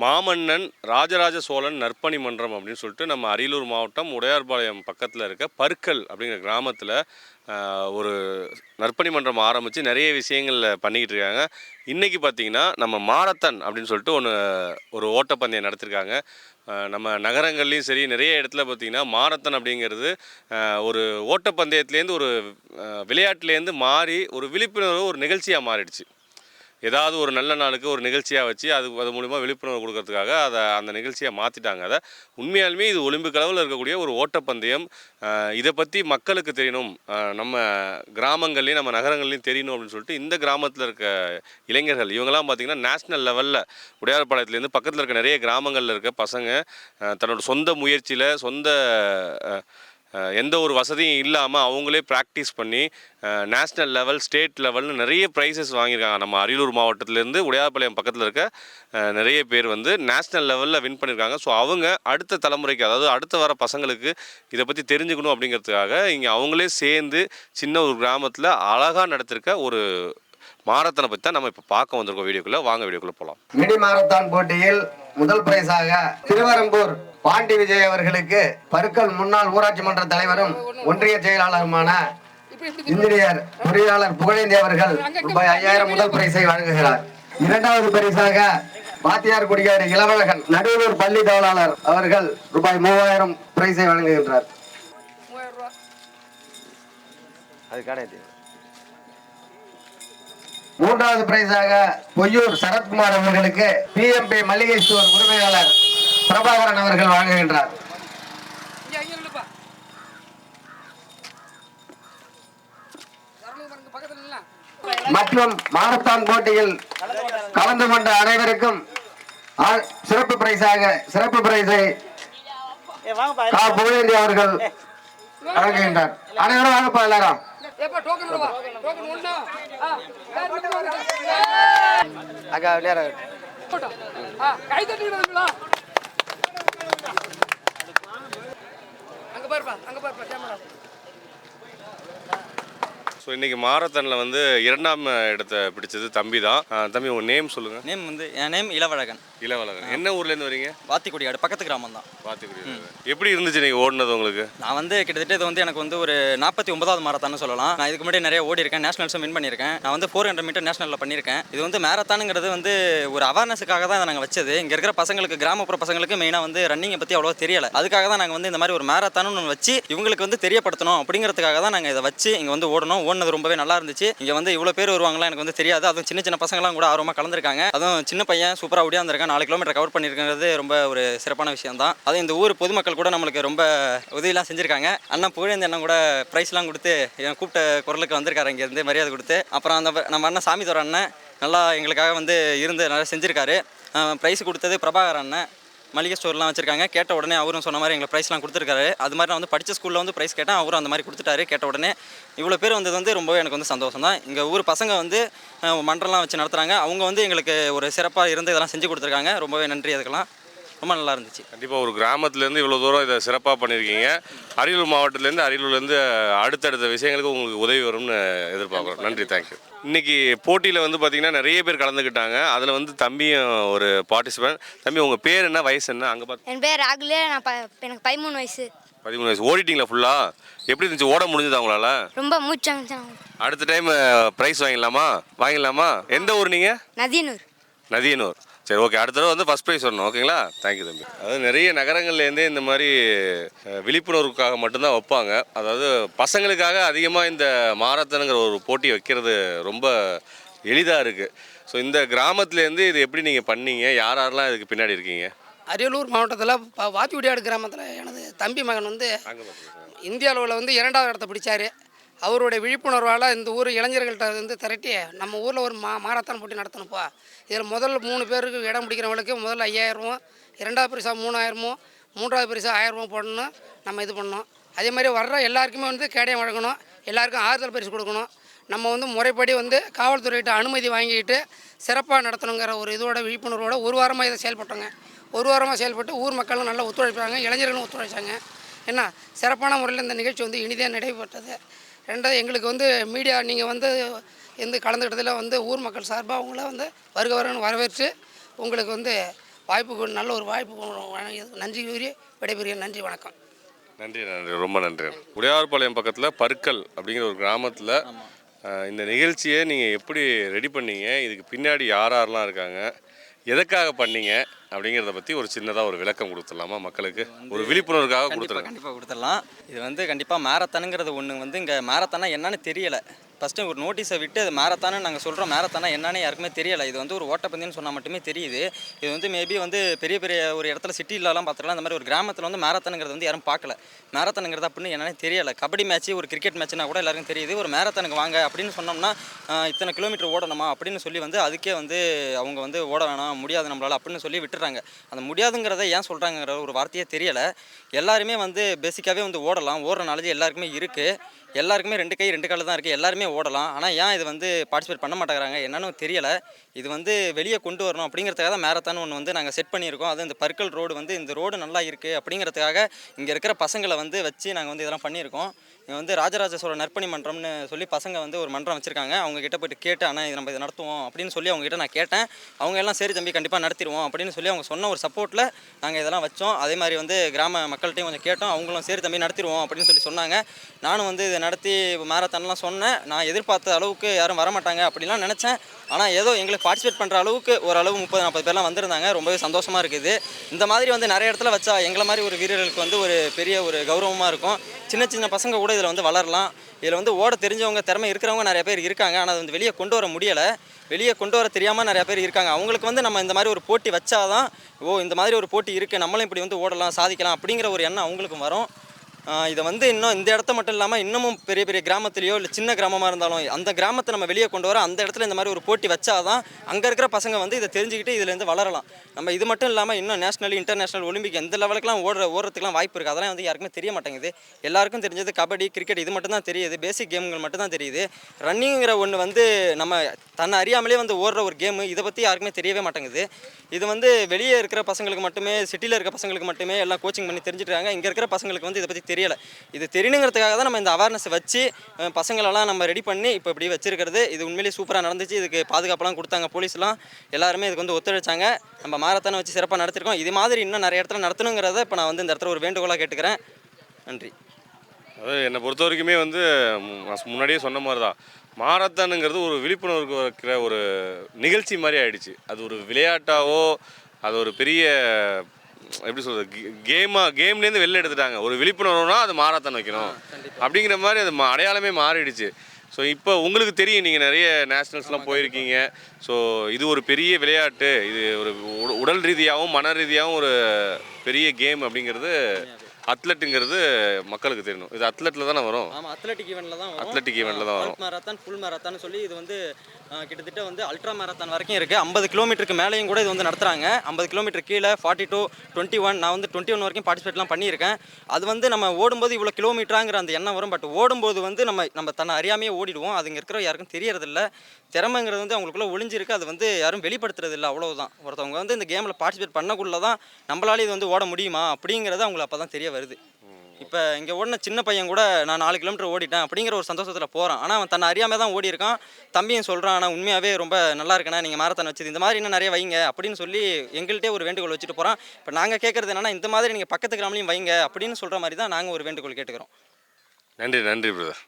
மாமன்னன் ராஜராஜ சோழன் நற்பணி மன்றம் அப்படின்னு சொல்லிட்டு நம்ம அரியலூர் மாவட்டம் உடையார்பாளையம் பக்கத்தில் இருக்க பற்கள் அப்படிங்கிற கிராமத்தில் ஒரு நற்பணி மன்றம் ஆரம்பித்து நிறைய விஷயங்கள் பண்ணிக்கிட்டு இருக்காங்க. இன்றைக்கி பார்த்தீங்கன்னா நம்ம மாரத்தான் அப்படின்னு சொல்லிட்டு ஒன்று ஒரு ஓட்டப்பந்தயம் நடத்திருக்காங்க. நம்ம நகரங்கள்லேயும் சரி நிறைய இடத்துல பார்த்தீங்கன்னா மாரத்தான் அப்படிங்கிறது ஒரு ஓட்டப்பந்தயத்துலேருந்து ஒரு விளையாட்டுலேருந்து மாறி ஒரு விழிப்புணர்வு ஒரு நிகழ்ச்சியாக மாறிடுச்சு. ஏதாவது ஒரு நல்ல நாளுக்கு ஒரு நிகழ்ச்சியாக வச்சு அது அது மூலிமா விழிப்புணர்வு கொடுக்கறதுக்காக அதை அந்த நிகழ்ச்சியை மாற்றிட்டாங்க அதை உண்மையாலுமே இது ஒலிம்பிக் அளவில் இருக்கக்கூடிய ஒரு ஓட்டப்பந்தயம். இதை பற்றி மக்களுக்கு தெரியணும். நம்ம கிராமங்கள்லேயும் நம்ம நகரங்கள்லையும் தெரியணும் அப்படின்னு சொல்லிட்டு இந்த கிராமத்தில் இருக்க இளைஞர்கள் இவங்கெல்லாம் பார்த்திங்கன்னா நேஷ்னல் லெவலில் உடையார்பாளையத்துலேருந்து பக்கத்தில் இருக்க நிறைய கிராமங்களில் இருக்க பசங்க தன்னோட சொந்த முயற்சியில் சொந்த எந்த ஒரு வசதியும் இல்லாமல் அவங்களே ப்ராக்டிஸ் பண்ணி நேஷ்னல் லெவல் ஸ்டேட் லெவல்னு நிறைய ப்ரைஸஸ் வாங்கியிருக்காங்க. நம்ம அரியலூர் மாவட்டத்திலேருந்து உடையார்பாளையம் பக்கத்தில் இருக்க நிறைய பேர் வந்து நேஷ்னல் லெவலில் வின் பண்ணியிருக்காங்க. ஸோ அவங்க அடுத்த தலைமுறைக்கு அதாவது அடுத்த வர பசங்களுக்கு இதை பற்றி தெரிஞ்சுக்கணும் அப்படிங்கிறதுக்காக இங்கே அவங்களே சேர்ந்து சின்ன ஒரு கிராமத்தில் அழகாக நடத்திருக்க ஒரு மாரத்தனை பற்றி தான் நம்ம இப்போ பார்க்க வந்திருக்கோம். வீடியோக்குள்ளே வாங்க வீடியோக்குள்ளே போகலாம் மினி மாரத்தான் போட்டியில் முதல் பிரைஸாக திருவரம்பூர் பாண்டி விஜய் அவர்களுக்கு பருக்கல் முன்னாள் ஊராட்சி மன்ற தலைவரும் ஒன்றிய செயலாளருமான இன்ஜினியர் பொறியாளர் புகழேந்தி அவர்கள் ரூபாய் ஐயாயிரம் முதல் பிரைஸை வழங்குகிறார். இரண்டாவது பரிசாக வாத்தியார் குடியார் இளவழகன் நடுவூர் பள்ளி தவளாளர் அவர்கள் ரூபாய் மூவாயிரம் பிரைஸை வழங்குகின்றார். அது கிடையாது மூன்றாவது பிரைஸாக பொய்யூர் சரத்குமார் அவர்களுக்கு பிஎம்பி மளிகை ஸ்டோர் உரிமையாளர் பிரபாகரன் அவர்கள் வழங்குகின்றார் மற்றும் மாரத்தான் போட்டியில் கலந்து கொண்ட அனைவருக்கும் ஆ- சிறப்பு பிரைஸாக சிறப்பு பிரைஸை புகழேந்தி அவர்கள் வழங்குகின்றார். அனைவரும் வாங்கப்பா எல்லாரும். ஏப்பா டோக்கன் விடுவா டோக்கன் ஒண்ணு? அக்கா விளையாட. கை தட்டிடுவீங்களா அங்க பாருப்பா அங்க பாருப்பா கேமரா ஸோ இன்றைக்கி மாரத்தானில் வந்து இரண்டாம் இடத்தை பிடிச்சது தம்பி தான். தம்பி உங்கள் நேம் சொல்லுங்கள் நேம் வந்து என் நேம் இளவழகன். இளவழகன். என்ன ஊர்லேருந்து வரீங்க? வாத்திக்குடியாடு பக்கத்து கிராமம் தான். பார்த்துக்கிறீங்க எப்படி இருந்துச்சு நீங்கள் ஓடினது உங்களுக்கு? நான் வந்து கிட்டத்தட்ட இது வந்து எனக்கு வந்து ஒரு நாற்பத்தி ஒன்பதாவது மாரத்தான்னு சொல்லலாம். நான் இதுக்கு முன்னாடி நிறைய ஓடி இருக்கேன் நேஷனல்ஸும் வின் பண்ணியிருக்கேன். நான் வந்து ஃபோர் ஹண்ட்ரட் மீட்டர் நேஷனலில் பண்ணியிருக்கேன். இது வந்து மேரத்தானுங்கிறது வந்து ஒரு அவேர்னஸுக்காக தான் இதை நாங்கள் வச்சது. இங்கே இருக்கிற பசங்களுக்கு கிராமப்புற பசங்களுக்கு மெயினாக வந்து ரன்னிங்கை பற்றி அவ்வளோ தெரியல. அதுக்காக தான் நாங்கள் வந்து இந்த மாதிரி ஒரு மேரத்தானு ஒன்று வச்சு இவங்களுக்கு வந்து தெரியப்படுத்தணும் அப்படிங்கிறதுக்காக தான் நாங்கள் இதை வச்சு இங்கே வந்து ஓடணும் பண்ணது ரொம்பவே நல்லா இருந்துச்சு. இங்கே வந்து இவ்வளோ பேர் வருவாங்களா எனக்கு வந்து தெரியாது. அதுவும் சின்ன சின்ன பசங்களாம் கூட ஆர்வமாக கலந்துருக்காங்க. அதுவும் சின்ன பையன் சூப்பராக ஓடியாந்துருக்கான் நாலு கிலோமீட்டர் கவர் பண்ணியிருக்கிறது ரொம்ப ஒரு சிறப்பான விஷயம் தான் அதுவும் இந்த ஊர் பொதுமக்கள் கூட நம்மளுக்கு ரொம்ப உதவிலாம் செஞ்சுருக்காங்க. அண்ணன் புகழேந்த அண்ணன் கூட ப்ரைஸ்லாம் கொடுத்து என் கூப்பிட்ட குரலுக்கு வந்திருக்காரு இங்கேருந்து மரியாதை கொடுத்து. அப்புறம் அந்த நம்ம அண்ணன் சாமி தோற அண்ணன் நல்லா எங்களுக்காக வந்து இருந்து நல்லா செஞ்சுருக்காரு. ப்ரைஸ் கொடுத்தது பிரபாகர் அண்ணன். மளிகை ஸ்டோர்லாம் வச்சுருக்காங்க. கேட்ட உடனே அவரும் சொன்ன மாதிரி எங்களுக்கு ப்ரைஸ்லாம் கொடுத்துருக்காரு. அது மாதிரி நான் வந்து படித்த ஸ்கூலில் வந்து ப்ரைஸ் கேட்டேன். அவரும் அந்த மாதிரி கொடுத்துட்டாரு. கேட்ட உடனே இவ்வளோ பேர் வந்தது வந்து ரொம்பவே எனக்கு வந்து சந்தோஷம் தான் இங்கே ஊர் பசங்க வந்து மன்றம்லாம் வச்சு நடத்துகிறாங்க அவங்க வந்து எங்களுக்கு ஒரு சிறப்பாக இருந்து இதெல்லாம் செஞ்சு கொடுத்துருக்காங்க. ரொம்பவே நன்றி அதுக்கெல்லாம். ரொம்ப நல்லா இருந்துச்சு. கண்டிப்பாக ஒரு கிராமத்துலேருந்து இவ்வளோ தூரம் இதை சிறப்பாக பண்ணியிருக்கீங்க அரியலூர் மாவட்டத்துலேருந்து அரியலூர்லேருந்து அடுத்தடுத்த விஷயங்களுக்கு உங்களுக்கு உதவி வரும்னு எதிர்பார்க்குறோம். நன்றி தேங்க்யூ இன்னைக்கு போட்டியில் வந்து பார்த்தீங்கன்னா நிறைய பேர் கலந்துக்கிட்டாங்க. அதில் வந்து தம்பியும் ஒரு பார்ட்டிசிபென்ட் தம்பி உங்கள் பேர் என்ன வயசு என்ன? அங்கே பார்த்து என் பேர் ராகுல். நான் எனக்கு பதிமூணு வயசு. பதிமூணு வயசு. ஓடிட்டீங்களா ஃபுல்லாக எப்படி இருந்துச்சு? ஓட முடிஞ்சதா உங்களால்? ரொம்ப மூச்சாங்க அடுத்த டைம் ப்ரைஸ் வாங்கிடலாமா? வாங்கிடலாமா? எந்த ஊர் நீங்கள் நதியனூர். நதியனூர். சரி ஓகே அடுத்த தடவை வந்து ஃபஸ்ட் ப்ரைஸ் வரணும். ஓகேங்களா தேங்க்யூ தம்பி. அதாவது நிறைய நகரங்கள்லேருந்தே இந்த மாதிரி விழிப்புணர்வுக்காக மட்டும்தான் வைப்பாங்க. அதாவது பசங்களுக்காக அதிகமாக இந்த மாரத்தனுங்கிற ஒரு போட்டி வைக்கிறது ரொம்ப எளிதாக இருக்குது ஸோ இந்த கிராமத்துலேருந்து இது எப்படி நீங்கள் பண்ணீங்க? யார் யாரெல்லாம் இதுக்கு பின்னாடி இருக்கீங்க? அரியலூர் மாவட்டத்தில் வாத்தியுடியாடு கிராமத்தில் எனது தம்பி மகன் வந்து இந்திய அளவில் வந்து இரண்டாவது இடத்த பிடிச்சாரு. அவருடைய விழிப்புணர்வால் இந்த ஊர் இளைஞர்கள்ட்ட வந்து திரட்டி நம்ம ஊரில் ஒரு மா மாரத்தான் போட்டி நடத்தணும்ப்பா இதில் முதல் மூணு பேருக்கு இடம் பிடிக்கிறவங்களுக்கு முதல்ல ஐயாயிரமும் இரண்டாவது பரிசா மூணாயிரமும் மூன்றாவது பரிசா ஆயிரமும் போடணும் நம்ம இது பண்ணோம் அதே மாதிரி வர்ற எல்லாருக்குமே வந்து கேடயம் வழங்கணும் எல்லாருக்கும் ஆறுதல் பரிசு கொடுக்கணும். நம்ம வந்து முறைப்படி வந்து காவல்துறையிட்ட அனுமதி வாங்கிட்டு சிறப்பாக நடத்தணுங்கிற ஒரு இதோட விழிப்புணர்வோட ஒரு வாரமாக இதை செயல்பட்டோங்க. ஒரு வாரமாக செயல்பட்டு ஊர் மக்களும் நல்லா ஒத்துழைப்பாங்க இளைஞர்களும் ஒத்துழைச்சாங்க. என்ன? சிறப்பான முறையில் இந்த நிகழ்ச்சி வந்து இனிதே நடைபெற்றது. ரெண்டாவது எங்களுக்கு வந்து மீடியா நீங்கள் வந்து எந்த கலந்துக்கிட்டதில் வந்து ஊர் மக்கள் சார்பாக உங்களை வந்து வருக வருன்னு வரவேற்று உங்களுக்கு வந்து வாய்ப்புக்கு நல்ல ஒரு வாய்ப்பு நன்றி கூறி விடைபெறுகிறேன். நன்றி வணக்கம். நன்றி நன்றி. ரொம்ப நன்றி. உடையார்பாளையம் பக்கத்தில் பருக்கல் அப்படிங்கிற ஒரு கிராமத்தில் இந்த நிகழ்ச்சியை நீங்கள் எப்படி ரெடி பண்ணீங்க? இதுக்கு பின்னாடி யார் யாரெல்லாம் இருக்காங்க? எதுக்காக பண்ணீங்க அப்படிங்கிறத பற்றி ஒரு சின்னதாக ஒரு விளக்கம் கொடுத்துடலாமா மக்களுக்கு? ஒரு விழிப்புணர்வுக்காக கொடுத்துருங்க கண்டிப்பாக கொடுத்துடலாம். இது வந்து கண்டிப்பாக மேரத்தானுங்கிறது ஒன்று வந்து இங்கே மேரத்தானா என்னன்னு தெரியலை. ஃபஸ்ட்டு ஒரு நோட்டீஸை விட்டு அது மேரத்தானு நாங்கள் சொல்கிறோம் மேரத்தானா என்னன்னு யாருக்குமே தெரியலை. இது வந்து ஒரு ஓட்டப்பந்தயம்னு சொன்னால் மட்டுமே தெரியுது. இது வந்து மேபி வந்து பெரிய பெரிய ஒரு இடத்துல சிட்டிலலாம் பார்த்துக்கலாம். அந்த மாதிரி ஒரு கிராமத்தில் வந்து மேரத்தானுங்கிறது வந்து யாரும் பார்க்கல. மேரத்தானுங்கிறது அப்படின்னு என்னன்னே தெரியலை. கபடி மேட்ச் ஒரு கிரிக்கெட் மேட்ச்னா கூட எல்லாருக்கும் தெரியுது. ஒரு மேரத்தானுக்கு வாங்க அப்படின்னு சொன்னோம்னா இத்தனை கிலோமீட்டர் ஓடணுமா அப்படின்னு சொல்லி வந்து அதுக்கே வந்து அவங்க வந்து ஓட வேணாம் முடியாது நம்மளால் அப்படின்னு சொல்லி விட்டுறாங்க. அந்த முடியாதுங்கிறத ஏன் சொல்கிறாங்கிற ஒரு வார்த்தையே தெரியலை. எல்லாருமே வந்து பேசிக்காகவே வந்து ஓடலாம். ஓடுற நாலேஜ் எல்லாருக்குமே இருக்குது எல்லாருக்குமே ரெண்டு கை ரெண்டு காலில் தான் இருக்குது எல்லாருமே ஓடலாம். ஆனால் ஏன் இது வந்து பார்ட்டிசிபேட் பண்ண மாட்டேங்கிறாங்க? என்னன்னு தெரியலை. இது வந்து வெளியே கொண்டு வரணும் அப்படிங்கிறதுக்காக தான் மேரத்தான் ஒன்று வந்து நாங்கள் செட் பண்ணியிருக்கோம். அது இந்த பர்க்கல் ரோடு வந்து இந்த ரோடு நல்லா இருக்குது அப்படிங்கிறதுக்காக இங்கே இருக்கிற பசங்களை வந்து வச்சு நாங்கள் வந்து இதெல்லாம் பண்ணியிருக்கோம். இங்கே வந்து ராஜராஜ சோழ நற்பணி மன்றம்னு சொல்லி பசங்க வந்து ஒரு மன்றம் வச்சுருக்காங்க. அவங்ககிட்ட போயிட்டு கேட்டு ஆனால் இது நம்ம இதை நடத்துவோம் அப்படின்னு சொல்லி அவங்ககிட்ட நான் கேட்டேன். அவங்க எல்லாம் சரி தம்பி கண்டிப்பாக நடத்திடுவோம் அப்படின்னு சொல்லி அவங்க சொன்ன ஒரு சப்போர்ட்டில் நாங்கள் இதெல்லாம் வச்சோம். அதே மாதிரி வந்து கிராம மக்கள்கிட்டையும் கொஞ்சம் கேட்டோம். அவங்களும் சரி தம்பி நடத்திடுவோம் அப்படின்னு சொல்லி சொன்னாங்க. நானும் வந்து இதை நடத்தி மேரத்தான்லாம் சொன்னேன். நான் நான் எதிர்பார்த்த அளவுக்கு யாரும் வரமாட்டாங்க அப்படிலாம் நினச்சேன். ஆனால் ஏதோ எங்களுக்கு பார்ட்டிசிபேட் பண்ணுற அளவுக்கு ஓரளவு முப்பது நாற்பது பேர்லாம் வந்திருந்தாங்க. ரொம்பவே சந்தோஷமாக இருக்குது. இந்த மாதிரி வந்து நிறைய இடத்துல வச்சா எங்களை மாதிரி ஒரு வீரர்களுக்கு வந்து ஒரு பெரிய ஒரு கௌரவமாக இருக்கும். சின்ன சின்ன பசங்க கூட இதில் வந்து வளரலாம். இதில் வந்து ஓட தெரிஞ்சவங்க திறமை இருக்கிறவங்க நிறைய பேர் இருக்காங்க. ஆனால் அது வந்து வெளியே கொண்டு வர முடியலை. வெளியே கொண்டு வர தெரியாமல் நிறைய பேர் இருக்காங்க. அவங்களுக்கு வந்து நம்ம இந்த மாதிரி ஒரு போட்டி வச்சாதான் ஓ இந்த மாதிரி ஒரு போட்டி இருக்குது நம்மளும் இப்படி வந்து ஓடலாம் சாதிக்கலாம் அப்படிங்கிற ஒரு எண்ணம் அவங்களுக்கும் வரும். இதை வந்து இன்னும் இந்த இடத்த மட்டும் இல்லாமல் இன்னமும் பெரிய பெரிய கிராமத்துலேயோ இல்லை சின்ன கிராமமாக இருந்தாலும் அந்த கிராமத்தை நம்ம வெளியே கொண்டு வர அந்த இடத்துல இந்த மாதிரி ஒரு போட்டி வச்சாதான் அங்கே இருக்கிற பசங்க வந்து இதை தெரிஞ்சுக்கிட்டு இதுலேருந்து வளரலாம். நம்ம இது மட்டும் இல்லாமல் இன்னும் நேஷனல் இன்டர்நேஷனல் ஒலிம்பிக் எந்த லெவலுக்குலாம் ஓடுற ஓடுறதுக்குலாம் வாய்ப்பு இருக்குது அதெல்லாம் வந்து யாருக்குமே தெரிய மாட்டேங்குது. எல்லாருக்கும் தெரிஞ்சது கபடி கிரிக்கெட் இது மட்டும் தான் தெரியுது. பேசிக் கேம்கள் மட்டும் தான் தெரியுது. ரன்னிங்கிற ஒன்று வந்து நம்ம தன்னை அறியாமலே வந்து ஓடுற ஒரு கேமு இதை பற்றி யாருக்குமே தெரியவே மாட்டேங்குது. இது வந்து வெளியே இருக்கிற பசங்களுக்கு மட்டுமே சிட்டியில் இருக்க பசங்களுக்கு மட்டுமே எல்லாம் கோச்சிங் பண்ணி தெரிஞ்சுட்டாங்க இங்கே இருக்கிற பசங்களுக்கு வந்து இதை பற்றி தெரியலை. இது தெரியணுங்கிறதுக்காக தான் நம்ம இந்த அவேர்னஸ் வச்சு பசங்களெல்லாம் நம்ம ரெடி பண்ணி இப்போ இப்படி வச்சிருக்கிறது. இது உண்மையிலேயே சூப்பராக நடந்துச்சு. இதுக்கு பாதுகாப்பெல்லாம் கொடுத்தாங்க போலீஸ்லாம். எல்லாருமே இதுக்கு வந்து ஒத்துழைச்சாங்க. நம்ம மாரத்தானை வச்சு சிறப்பாக நடத்திருக்கோம். இது மாதிரி இன்னும் நிறைய இடத்துல நடத்தணுங்கிறத இப்போ நான் வந்து இந்த இடத்துல ஒரு வேண்டுகோளாக கேட்டுக்கிறேன். நன்றி. அதாவது என்னை பொறுத்த வரைக்குமே வந்து முன்னாடியே சொன்ன மாதிரி தான் மாரத்தானுங்கிறது ஒரு விழிப்புணர்வு வைக்கிற ஒரு நிகழ்ச்சி மாதிரி ஆயிடுச்சு. அது ஒரு விளையாட்டாவோ அது ஒரு பெரிய எப்படி சொல்கிறது கேமாக கேம்லேருந்து வெளில எடுத்துட்டாங்க. ஒரு விழிப்புணர்வுனா அது மாரத்தான் வைக்கணும். அப்படிங்கிற மாதிரி அது அடையாளமே மாறிடுச்சு. ஸோ இப்போ உங்களுக்கு தெரியும் நீங்கள் நிறைய நேஷ்னல்ஸ்லாம் போயிருக்கீங்க. ஸோ இது ஒரு பெரிய விளையாட்டு. இது ஒரு உட- உடல் ரீதியாகவும் மன ரீதியாகவும் ஒரு பெரிய கேம் அப்படிங்கிறது அத்லெட்டுங்கிறது மக்களுக்கு தெரியணும். இது அத்லெட்டில் தானே வரும். ஆமாம் அத்லெட்டிக் ஈவெண்ட்டில் தான் வரும். Athletic event ல தான் வரும். மேரத்தான் ஃபுல் மேரத்தான் சொல்லி இது வந்து கிட்டத்தட்ட வந்து அல்ட்ரா மேரத்தான் வரைக்கும் இருக்குது ஐம்பது கிலோமீட்டருக்கு மேலேயும் கூட இது வந்து நடத்துகிறாங்க ஐம்பது கிலோமீட்டர் கீழே ஃபார்ட்டி டூ டுவெண்ட்டி ஒன் நான் வந்து டுவெண்ட்டி ஒன் வரைக்கும் பார்ட்டிசிபேட்லாம் பண்ணியிருக்கேன். அது வந்து நம்ம ஓடும்போது இவ்வளோ கிலோமீட்டராங்கிற அந்த எண்ணம் வரும். பட் ஓடும்போது வந்து நம்ம நம்ம தன்னை அறியாமையே ஓடிடுவோம். அது இங்கே இருக்கிற யாருக்கும் தெரியறதில்ல. திறமைங்கிறது வந்து அவங்களுக்குள்ள ஒளிஞ்சிருக்கு. அது வந்து யாரும் வெளிப்படுத்துறது இல்லை அவ்வளவுதான். ஒருத்தவங்க வந்து இந்த கேமில் பார்ட்டிசிபேட் பண்ணக்குள்ள தான் நம்மளால இது வந்து ஓட முடியுமா அப்படிங்கிறது அவங்களுக்கு அப்போ தான் தெரிய வருது. இப்போ இங்கே ஓடின சின்ன பையன் கூட நான் நாலு கிலோமீட்டர் ஓடிட்டேன் அப்படிங்கிற ஒரு சந்தோஷத்தில் போகிறான் ஆனால் அவன் தன்னை அறியாமல் தான் ஓடி இருக்கான் தம்பியும் சொல்கிறான் ஆனால் உண்மையாகவே ரொம்ப நல்லா இருக்கண்ணா நீங்கள் மாரத்தான் வச்சது இந்த மாதிரி இன்னும் நிறைய வைங்க அப்படின்னு சொல்லி எங்கள்கிட்டே ஒரு வேண்டுகோள் வச்சுட்டு போகிறான் இப்போ நாங்கள் கேட்குறது என்னென்னா இந்த மாதிரி நீங்கள் பக்கத்து கிராமலையும் வைங்க அப்படின்னு சொல்கிற மாதிரி தான் நாங்கள் ஒரு வேண்டுகோள் கேட்டுக்கிறோம். நன்றி நன்றி பிரதர்